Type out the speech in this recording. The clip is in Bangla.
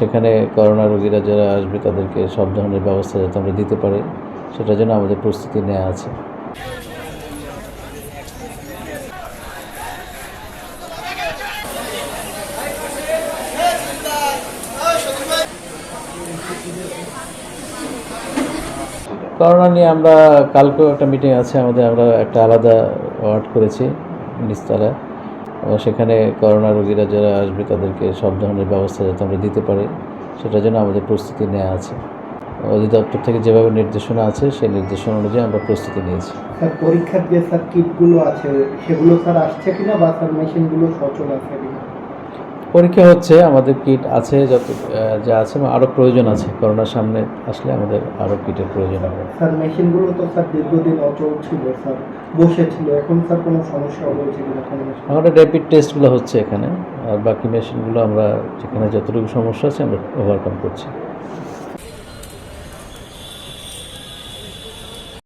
সেখানে করোনা রোগীরা যারা আসবে, তাদেরকে সব ধরনের ব্যবস্থা যাতে আমরা দিতে পারি, সেটার জন্য আমাদের প্রস্তুতি নেওয়া আছে। করোনা নিয়ে আমরা কালকেও একটা মিটিং আছে, আমাদের আমরা একটা আলাদা ওয়ার্ড করেছি এবং সেখানে করোনা রোগীরা যারা আসবে, তাদেরকে সব ধরনের ব্যবস্থা যাতে আমরা দিতে পারি, সেটার জন্য আমাদের প্রস্তুতি নেওয়া আছে। অধিদপ্তর থেকে যেভাবে নির্দেশনা আছে, সেই নির্দেশনা অনুযায়ী আমরা প্রস্তুতি নিয়েছি। স্যার, পরীক্ষার যে স্যার কিটগুলো আছে, সেগুলো স্যার আসছে কিনা বা স্যার মেশিনগুলো সচল আছে কিনা? পরীক্ষা হচ্ছে আমাদের কিট আছে যত যা আছে আরও প্রয়োজন আছে। করোনার সামনে আসলে আমাদের আরও কিটের প্রয়োজন হবে। স্যার মেশিনগুলো তো স্যার দীর্ঘদিন অচল ছিল স্যার বসে ছিল। এখন স্যার কোনো সমস্যা হয়েছে আমাদের র্যাপিড টেস্টগুলো হচ্ছে এখানে আর বাকি মেশিনগুলো আমরা যেখানে যতটুকু সমস্যা আছে আমরা ওভারকাম করছি।